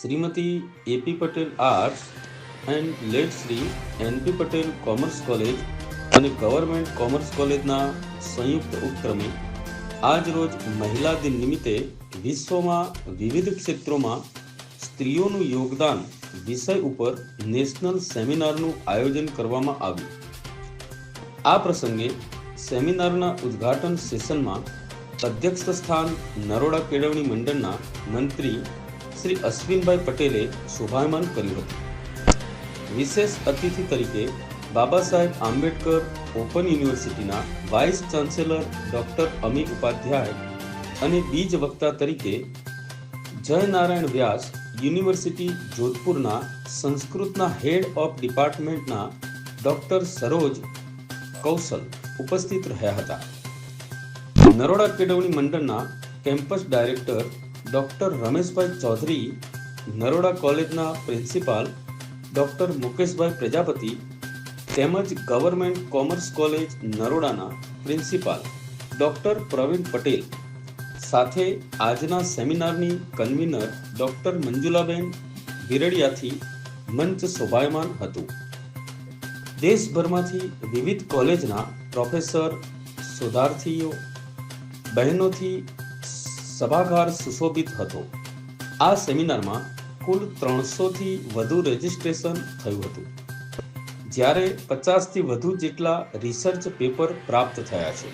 Shrimati AP Patel arts and late Shri NP Patel commerce college અને government commerce કોલેજના સંયુક્ત ઉપક્રમે આજ રોજ મહિલા દિન નિમિત્તે વિશ્વમાં વિવિધ ક્ષેત્રોમાં સ્ત્રીઓનું યોગદાન વિષય ઉપર નેશનલ સેમિનારનું આયોજન કરવામાં આવ્યું. આ પ્રસંગે સેમિનારના ઉદ્ઘાટન સેશનમાં અધ્યક્ષ સ્થાન નરોડા કેળવણી મંડળના મંત્રી શ્રી અશ્વિનભાઈ પટેલે શુભાયમાન કર્યું હતું. વિશેષ અતિથિ તરીકે બાબા સાહેબ આંબેડકર ઓપન યુનિવર્સિટીના vice chancellor doctor Ami Upadhyay અને બીજ વક્તા તરીકે જયનારાયણ વ્યાસ યુનિવર્સિટી જોધપુરના સંસ્કૃતના હેડ ઓફ ડિપાર્ટમેન્ટના ડોક્ટર સરોજ કૌશલ ઉપસ્થિત રહ્યા હતા. નરોડા કેળવણી મંડળના campus director doctor Rameshbhai Chaudhary, Naroda કોલેજના પ્રિન્સિપાલ ડૉક્ટર મુકેશભાઈ પ્રજાપતિ તેમજ ગવર્મેન્ટ કોમર્સ કોલેજ નરોડાના પ્રિન્સિપાલ ડૉક્ટર પ્રવીણ પટેલ સાથે આજના સેમિનારની કન્વીનર ડૉક્ટર મંજુલાબેન વિરડિયાથી મંચ શોભાયમાન હતું. દેશભરમાંથી વિવિધ કોલેજના પ્રોફેસર, શોધાર્થીઓ, બહેનોથી સભાગાર સુશોભિત હતો. આ સેમિનારમાં કુલ ત્રણસોથી વધુ રજીસ્ટ્રેશન થયું હતું. જ્યારે પચાસથી વધુ જેટલા રિસર્ચ પેપર પ્રાપ્ત થયા છે.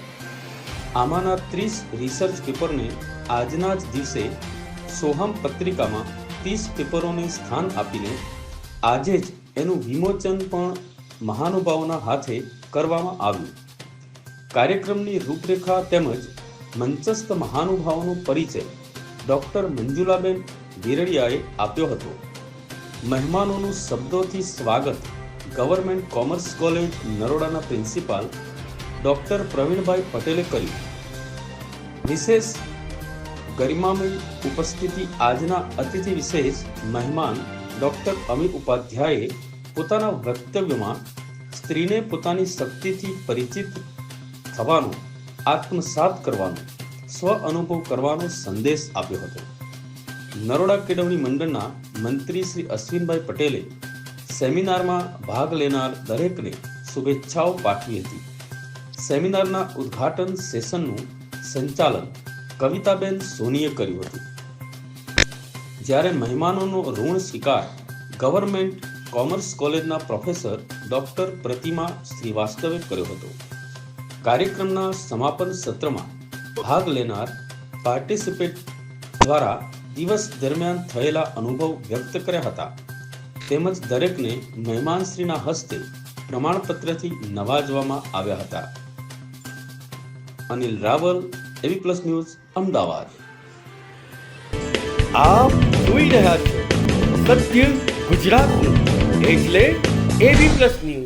આમાંના ત્રીસ રિસર્ચ પેપરને આજના જ દિવસે સોહમ પત્રિકામાં ત્રીસ પેપરોને સ્થાન આપીને આજે જ એનું વિમોચન પણ મહાનુભાવોના હાથે કરવામાં આવ્યું. કાર્યક્રમની રૂપરેખા તેમજ મંચસ્થ મહાનુભાવોનો પરિચય ડૉક્ટર મંજુલાબેન વિરડિયાએ આપ્યો હતો. મહેમાનોનું શબ્દોથી સ્વાગત ગવર્મેન્ટ કોમર્સ કોલેજ નરોડાના પ્રિન્સિપાલ ડૉક્ટર પ્રવીણભાઈ પટેલે કર્યું. વિશેષ ગરિમામય ઉપસ્થિતિ આજના અતિથિ વિશેષ મહેમાન ડૉક્ટર અમિત ઉપાધ્યાયે પોતાના વક્તવ્યમાં સ્ત્રીને પોતાની શક્તિથી પરિચિત થવાનું, આત્મસાત કરવાનો સ્વ અનુભવ કરવાનો સંદેશ આપ્યો હતો. નરોડા કેળવણી મંડળના મંત્રી શ્રી અશ્વિનભાઈ પટેલે સેમિનારમાં ભાગ લેનાર દરેકને શુભેચ્છાઓ પાઠવી હતી. સેમિનારના ઉદ્ઘાટન સેશનનું સંચાલન કવિતાબેન સોનીએ કર્યું હતું. જ્યારે મહેમાનોનો ઋણ સ્વીકાર ગવર્મેન્ટ કોમર્સ કોલેજના પ્રોફેસર ડોક્ટર પ્રતિમા શ્રીવાસ્તવે કર્યો હતો. કાર્યક્રમના સમાપન સત્રમાં ભાગ લેનાર પાર્ટિસિપેટ દ્વારા દિવસ દરમિયાન થયેલા અનુભવ વ્યક્ત કર્યા હતા. તેમજ દરેકને મહેમાનશ્રીના હસ્તે પ્રમાણપત્રથી નવાજવામાં આવ્યા હતા. અનિલ રાવલ એવી પ્લસ ન્યૂઝ અમદાવાદ. આપ જોઈ રહ્યા છો સત્ય ગુજરાતનું. એટલે એબી પ્લસ ન્યૂઝ